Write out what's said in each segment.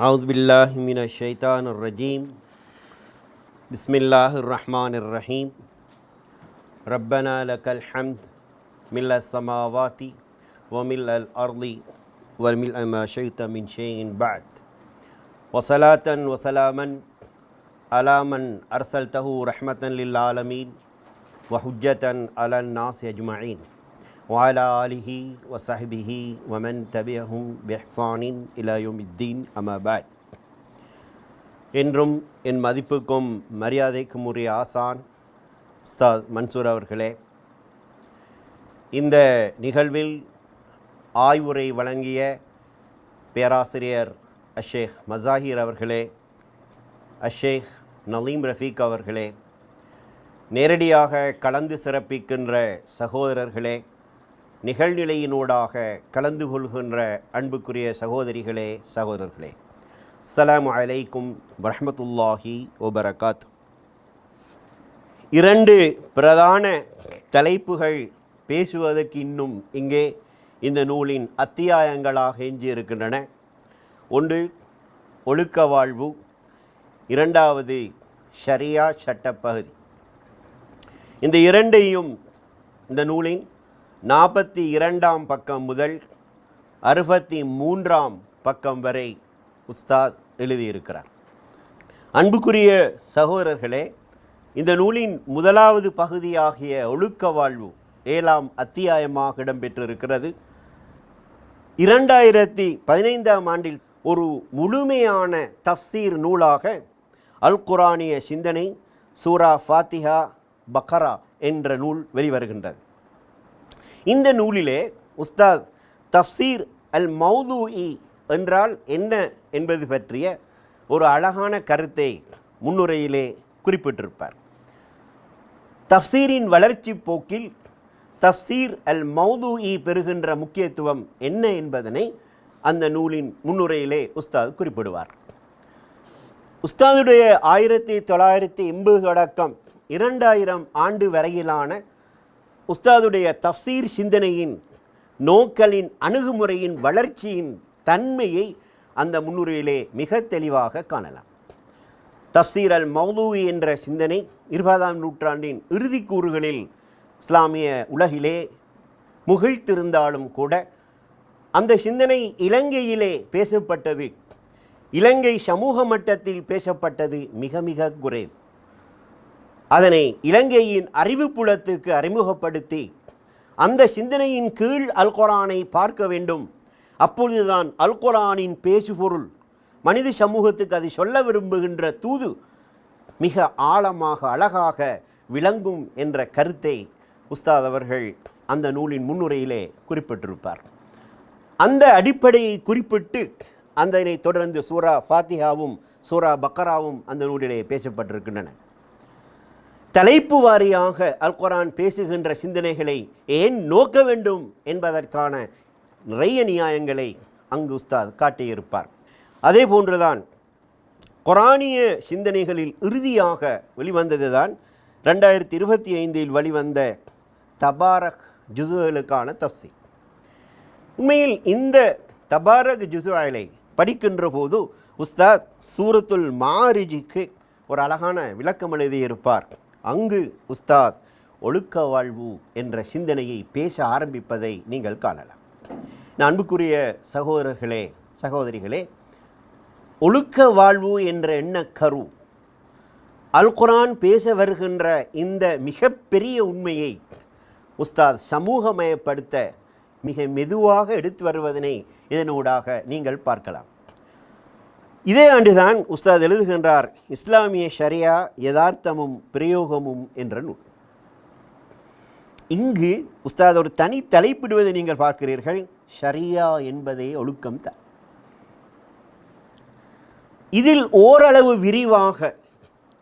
أعوذ بالله من الشيطان الرجيم. بسم الله الرحمن الرحيم. ربنا لك الحمد. ملء السماوات وملء الأرض وملء ما شئت من شيء بعد. وصلاة وسلاما على من أرسلته رحمة للعالمين وحجة على الناس أجمعين. வாலா ஆலிஹி வசஹபிஹி வமன் தபியஹும் பெஹ்சானின் இலாயுமித்தீன் அமபாத் என்றும் என் மதிப்புக்கும் மரியாதைக்கும் உரிய ஆசான் உஸ்தாத் மன்சூர் அவர்களே இந்த நிகழ்வில் ஆய்வுரை வழங்கிய பேராசிரியர் அஷேக் மசாஹிர் அவர்களே அஷேக் நலீம் ரஃபீக் அவர்களே நேரடியாக கலந்து சிறப்பிக்கின்ற சகோதரர்களே நிகழ்நிலையினூடாக கலந்து கொள்கின்ற அன்புக்குரிய சகோதரிகளே சகோதரர்களே. அஸ்லாம் அலைக்கும் வரமத்துல்லாஹி ஒபரகாத் இரண்டு பிரதான தலைப்புகள் பேசுவதற்கு இன்னும் இங்கே இந்த நூலின் அத்தியாயங்களாக எஞ்சியிருக்கின்றன. ஒன்று ஒழுக்க வாழ்வு இரண்டாவது ஷரியா சட்டப்பகுதி. இந்த இரண்டையும் இந்த நூலின் நாற்பத்தி இரண்டாம் பக்கம் முதல் அறுபத்தி மூன்றாம் பக்கம் வரை உஸ்தாத் எழுதியிருக்கிறார். அன்புக்குரிய சகோதரர்களே இந்த நூலின் முதலாவது பகுதியாகிய ஒழுக்க வாழ்வு ஏழாம் அத்தியாயமாக இடம்பெற்றிருக்கிறது. இரண்டாயிரத்தி பதினைந்தாம் ஆண்டில் ஒரு முழுமையான தஃசீர் நூலாக அல் குரானிய சிந்தனை சூரா ஃபாத்திஹா பக்கரா என்ற நூல் வெளிவருகின்றது. இந்த நூலிலே உஸ்தாத் தஃசீர் அல் மௌதூஇ என்றால் என்ன என்பது பற்றிய ஒரு அழகான கருத்தை முன்னுரையிலே குறிப்பிட்டிருப்பார். தஃசீரின் வளர்ச்சி போக்கில் தஃசீர் அல் மௌதூஇ பெறுகின்ற முக்கியத்துவம் என்ன என்பதனை அந்த நூலின் முன்னுரையிலே உஸ்தாத் குறிப்பிடுவார். உஸ்தாதுடைய ஆயிரத்தி தொள்ளாயிரத்தி எண்பது அடக்கம் இரண்டாயிரம் ஆண்டு வரையிலான உஸ்தாதுடைய தஃசீர் சிந்தனையின் நோக்கலின் அணுகுமுறையின் வளர்ச்சியின் தன்மையை அந்த முன்னுரையிலே மிக தெளிவாக காணலாம். தஃசீர் அல் மௌதூவி என்ற சிந்தனை இருபதாம் நூற்றாண்டின் இறுதிக்கூறுகளில் இஸ்லாமிய உலகிலே முகிழ்த்திருந்தாலும் கூட அந்த சிந்தனை இலங்கையிலே பேசப்பட்டது இலங்கை சமூக மட்டத்தில் பேசப்பட்டது மிக மிக குறைவு. அதனை இலங்கையின் அறிவுப்புலத்துக்கு அறிமுகப்படுத்தி அந்த சிந்தனையின் கீழ் அல்கொரானை பார்க்க வேண்டும். அப்பொழுதுதான் அல்கொரானின் பேசுபொருள் மனித சமூகத்துக்கு அதை சொல்ல விரும்புகின்ற தூது மிக ஆழமாக அழகாக விளங்கும் என்ற கருத்தை உஸ்தாத் அவர்கள் அந்த நூலின் முன்னுரையிலே குறிப்பிட்டிருப்பார். அந்த அடிப்படையை குறிப்பிட்டு அதனை தொடர்ந்து சூரா ஃபாத்திஹாவும் சூரா பக்கராவும் அந்த நூலிலே பேசப்பட்டிருக்கின்றன. தலைப்பு வாரியாக அல் குரான் பேசுகின்ற சிந்தனைகளை ஏன் நோக்க வேண்டும் என்பதற்கான நிறைய நியாயங்களை அங்கு உஸ்தாத் காட்டியிருப்பார். அதே போன்றுதான் குரானிய சிந்தனைகளில் இறுதியாக வெளிவந்தது தான் ரெண்டாயிரத்தி இருபத்தி ஐந்தில் வெளிவந்த தபாரக் ஜுசுகளுக்கான தப்சி உண்மையில் இந்த தபாரக் ஜுசுகளை படிக்கின்ற போது உஸ்தாத் சூரத்துல் மாரிஜிக்கு ஒரு அழகான விளக்கம் எழுதியிருப்பார். அங்கு உஸ்தாத் ஒழுக்க வாழ்வு என்ற சிந்தனையை பேச ஆரம்பிப்பதை நீங்கள் காணலாம். நான் அன்புக்குரிய சகோதரர்களே சகோதரிகளே ஒழுக்க வாழ்வு என்ற எண்ண கரு அல்குரான் பேச வருகின்ற இந்த மிகப்பெரிய உண்மையை உஸ்தாத் சமூகமயப்படுத்த மிக மெதுவாக எடுத்து வருவதனை இதனூடாக நீங்கள் பார்க்கலாம். இதே ஆண்டுதான் உஸ்தாத் எழுதுகின்றார் இஸ்லாமிய ஷரியா யதார்த்தமும் பிரயோகமும் என்ற நூல். இங்கு உஸ்தாத் ஒரு தனி தலைப்பிடுவதை நீங்கள் பார்க்கிறீர்கள் ஷரியா என்பதே ஒழுக்கம் தான். இதில் ஓரளவு விரிவாக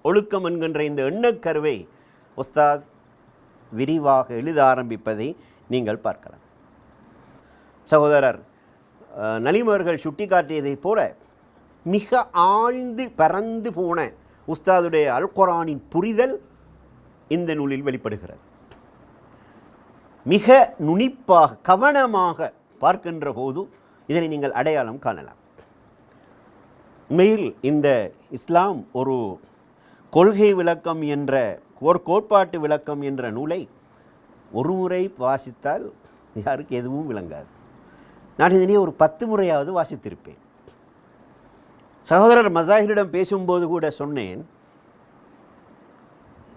ஒழுக்கம் என்கின்ற இந்த எண்ணக்கருவை உஸ்தாத் விரிவாக எழுத ஆரம்பிப்பதை நீங்கள் பார்க்கலாம். சகோதரர் அஹ், அவர்கள் சுட்டிக்காட்டியதைப் போல மிக ஆழ்ந்து பறந்து போன உஸ்தாதுடைய அல் குரானின் புரிதல் இந்த நூலில் வெளிப்படுகிறது. மிக நுனிப்பாக கவனமாக பார்க்கின்ற போது இதனை நீங்கள் அடையாளம் காணலாம். உண்மையில் இந்த இஸ்லாம் ஒரு கொள்கை விளக்கம் என்ற ஒரு கோட்பாட்டு விளக்கம் என்ற நூலை ஒரு முறை வாசித்தால் யாருக்கு எதுவும் விளங்காது. நான் இதனை ஒரு பத்து முறையாவது வாசித்திருப்பேன். சகோதரர் மசாஹிரிடம் பேசும்போது கூட சொன்னேன்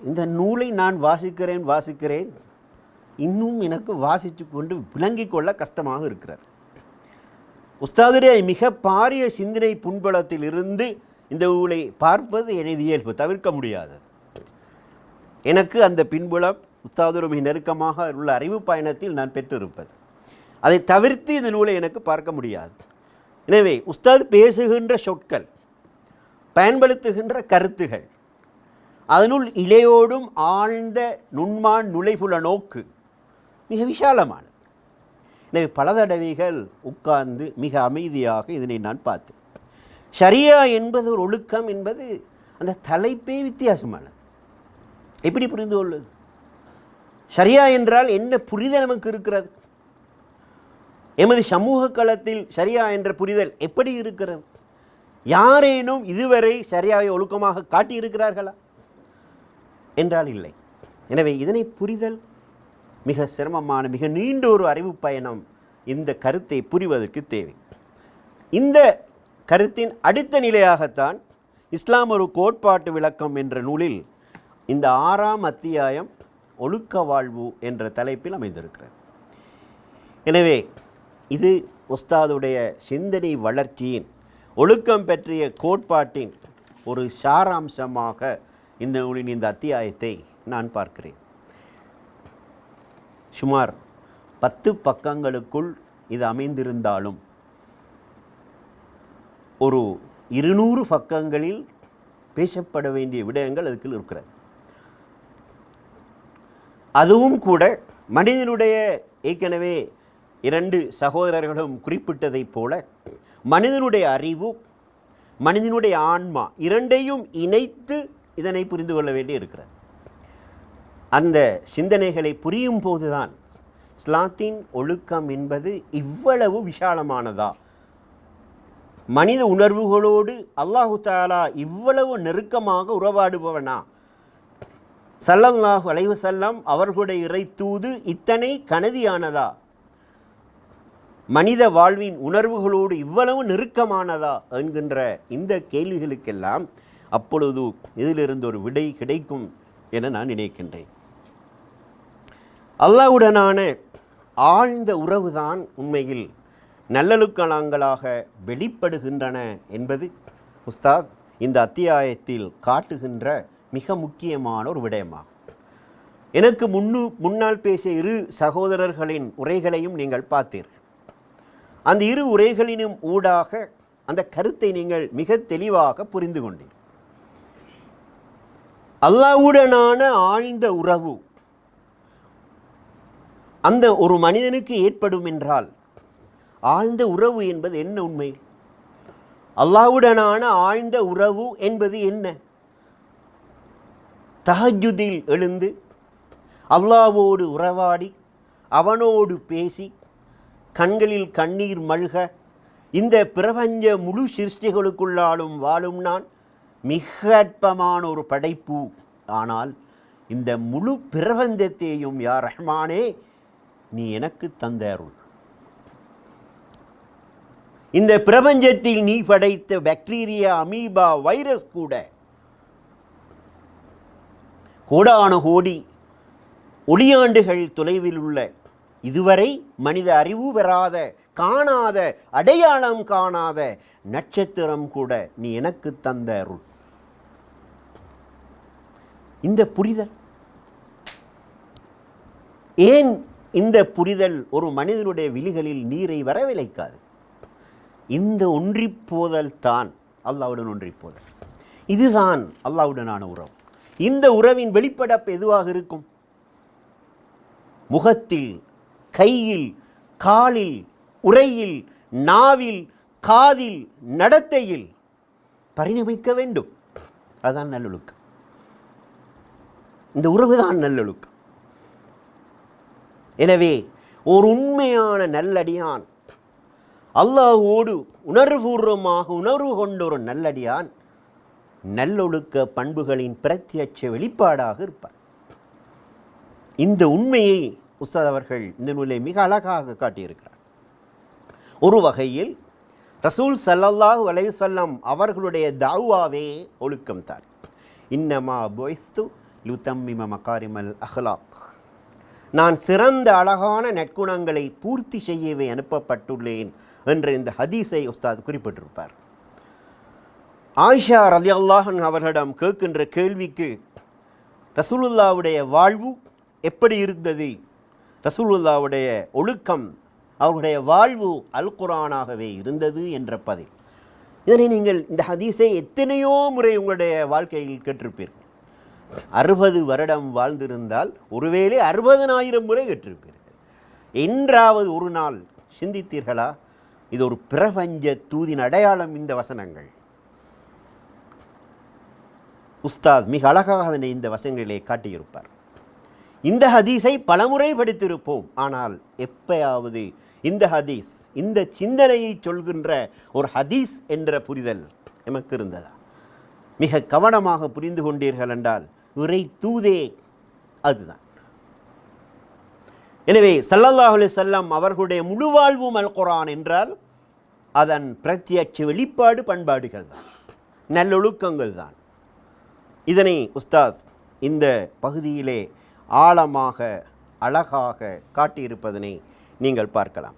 இந்த நூலை நான் வாசிக்கிறேன் வாசிக்கிறேன். இன்னும் எனக்கு வாசித்து கொண்டு விளங்கிக் கொள்ள கஷ்டமாக இருக்கிறது. உஸ்தாதுடைய மிக பாரிய சிந்தனை புண்பலத்தில் இருந்து இந்த நூலை பார்ப்பது எனது இயல்பு தவிர்க்க முடியாதது. எனக்கு அந்த பின்புலம் உஸ்தாதோடு மிக நெருக்கமாக உள்ள அறிவு பயணத்தில் நான் பெற்றிருப்பது. அதை தவிர்த்து இந்த நூலை எனக்கு பார்க்க முடியாது. எனவே உஸ்தாத் பேசுகின்ற சொற்கள் பயன்படுத்துகின்ற கருத்துகள் அதனுள் இலையோடும் ஆழ்ந்த நுண்மான் நுழைபுல நோக்கு மிக விசாலமானது. எனவே பல தடவைகள் உட்கார்ந்து மிக அமைதியாக இதனை நான் பார்த்தேன். ஷரியா என்பது ஒரு ஒழுக்கம் என்பது அந்த தலைப்பே வித்தியாசமானது. எப்படி புரிந்து கொள்வது? ஷரியா என்றால் என்ன புரிதல் நமக்கு இருக்கிறது? எமது சமூக களத்தில் சரியா என்ற புரிதல் எப்படி இருக்கிறது? யாரேனும் இதுவரை சரியாவை ஒழுக்கமாக காட்டியிருக்கிறார்களா? என்றால் இல்லை. எனவே இதனை புரிதல் மிக சிரமமான மிக நீண்ட ஒரு அறிவு பயணம் இந்த கருத்தை புரிவதற்கு தேவை. இந்த கருத்தின் அடுத்த நிலையாகத்தான் இஸ்லாம் ஒரு கோட்பாட்டு விளக்கம் என்ற நூலில் இந்த ஆறாம் அத்தியாயம் ஒழுக்க வாழ்வு என்ற தலைப்பில் அமைந்திருக்கிறது. எனவே இது உஸ்தாதுடைய சிந்தனை வளர்ச்சியின் ஒழுக்கம் பற்றிய கோட்பாட்டின் ஒரு சாராம்சமாக இந்த நூலின் இந்த அத்தியாயத்தை நான் பார்க்கிறேன். சுமார் பத்து பக்கங்களுக்குள் இது அமைந்திருந்தாலும் ஒரு இருநூறு பக்கங்களில் பேசப்பட வேண்டிய விடயங்கள் அதுக்குள் இருக்கிறது. அதுவும் கூட மனிதனுடைய ஏற்கனவே இரண்டு சகோதரர்களும் குறிப்பிட்டதைப் போல மனிதனுடைய அறிவு மனிதனுடைய ஆன்மா இரண்டையும் இணைத்து இதனை புரிந்து கொள்ள வேண்டி இருக்கிறது. அந்த சிந்தனைகளை புரியும் போதுதான் ஸ்லாத்தின் ஒழுக்கம் என்பது இவ்வளவு விசாலமானதா மனித உணர்வுகளோடு அல்லாஹு தாலா இவ்வளவு நெருக்கமாக உறவாடுபவனா? சல்லல்லாஹு அலைஹு செல்லம் அவர்களுடைய இறை தூது இத்தனை கனதியானதா? மனித வாழ்வின் உணர்வுகளோடு இவ்வளவு நெருக்கமானதா என்கின்ற இந்த கேள்விகளுக்கெல்லாம் அப்பொழுது இதிலிருந்து ஒரு விடை கிடைக்கும் என நான் நினைக்கின்றேன். அல்லாவுடனான ஆழ்ந்த உறவுதான் உண்மையில் நல்லலுக்கணங்களாக வெளிப்படுகின்றன என்பது உஸ்தாத் இந்த அத்தியாயத்தில் காட்டுகின்ற மிக முக்கியமான ஒரு விடயமாகும். எனக்கு முன்னு முன்னால் பேசிய இரு சகோதரர்களின் உரைகளையும் நீங்கள் பார்த்தீர்கள். அந்த இரு உரைகளினும் ஊடாக அந்த கருத்தை நீங்கள் மிக தெளிவாக புரிந்து கொண்டீர்கள் அல்லாவுடனான ஆழ்ந்த உறவு அந்த ஒரு மனிதனுக்கு ஏற்படும் என்றால் ஆழ்ந்த உறவு என்பது என்ன உண்மை? அல்லாவுடனான ஆழ்ந்த உறவு என்பது என்ன? தஹஜுதில் எழுந்து அல்லாவோடு உறவாடி அவனோடு பேசி கண்களில் கண்ணீர் மல்க இந்த பிரபஞ்ச முழு சிருஷ்டிகளுக்குள்ளாலும் வாழும் நான் மிக அற்பமான ஒரு படைப்பு. ஆனால் இந்த முழு பிரபஞ்சத்தையும் யார் ரஹ்மானே நீ எனக்கு தந்த அருள். இந்த பிரபஞ்சத்தில் நீ படைத்த பாக்டீரியா அமீபா வைரஸ் கூட கோடான கோடி ஒளியாண்டுகள் தொலைவில் உள்ள இதுவரை மனித அறிவு பெறாத காணாத அடையாளம் காணாத நட்சத்திரம் கூட நீ எனக்கு தந்த அருள். இந்த புரிதல். ஏன் இந்த புரிதல் ஒரு மனிதனுடைய விழிகளில் நீரை வரவிழைக்காது? இந்த ஒன்றிப்போதல் தான் அல்லாவுடன் ஒன்றிப்போதல். இதுதான் அல்லாவுடனான உறவு. இந்த உறவின் வெளிப்படப்பு எதுவாக இருக்கும்? முகத்தில் கையில் காலில் உரையில் நாவில் காதில் நடத்தையில் பரிணமிக்க வேண்டும். அதுதான் நல்லொழுக்கம். இந்த உறவு தான் நல்லொழுக்கம். எனவே ஒரு உண்மையான நல்லடியான் அல்லாஹோடு உணர்வுபூர்வமாக உணர்வு கொண்ட ஒரு நல்லடியான் நல்லொழுக்க பண்புகளின் பிரத்யட்ச வெளிப்பாடாக இருப்பார் இந்த உண்மையை உஸ்தாத் அவர்கள் இந்த நூலை மிக அழகாக காட்டியிருக்கிறார். ஒரு வகையில் ரசூல் ஸல்லல்லாஹு அலையுசல்லம் அவர்களுடைய தாவாவே ஒழுக்கம்தான் இன்னமா பொய்ஸ்து லுத்தம்மிம மகாரிமல் அஹ்லாக். நான் சிறந்த அழகான நற்குணங்களை பூர்த்தி செய்யவே அனுப்பப்பட்டுள்ளேன் என்ற இந்த ஹதீஸை உஸ்தாத் குறிப்பிட்டிருப்பார். ஆயிஷா ரலியல்லாஹன் அவர்களிடம் கேட்கின்ற கேள்விக்கு ரசூலுல்லாவுடைய வாழ்வு எப்படி இருந்தது? ரசூலுல்லாவுடைய ஒழுக்கம் அவருடைய வாழ்வு அல் குரானாகவே இருந்தது என்ற பதில். இதனை நீங்கள் இந்த ஹதீஸை எத்தனையோ முறை உங்களுடைய வாழ்க்கையில் கேட்டிருப்பீர்கள். அறுபது வருடம் வாழ்ந்திருந்தால் ஒருவேளை அறுபதனாயிரம் முறை கேட்டிருப்பீர்கள். என்றாவது ஒரு நாள் சிந்தித்தீர்களா? இது ஒரு பிரபஞ்ச தூதின் அடையாளம் இந்த வசனங்கள். உஸ்தாத் மிக அழகாக அதனை இந்த வசனங்களிலே காட்டியிருப்பார். இந்த ஹதீஸை பலமுறை படித்திருப்போம். ஆனால் எப்பயாவது இந்த ஹதீஸ் இந்த சிந்தனையை சொல்கின்ற ஒரு ஹதீஸ் என்ற புரிதல் எமக்கு இருந்ததா? மிக கவனமாக புரிந்து கொண்டீர்கள் என்றால் இறை தூதே அதுதான். எனவே ஸல்லல்லாஹு செல்லம் அவர்களுடைய முழு வாழ்வும் அல் குரான் என்றால் அதன் பிரத்யட்ச வெளிப்பாடு பண்பாடுகள் தான். நல்லொழுக்கங்கள் தான். இதனை உஸ்தாத் இந்த பகுதியிலே ஆழமாக அழகாக காட்டியிருப்பதனை நீங்கள் பார்க்கலாம்.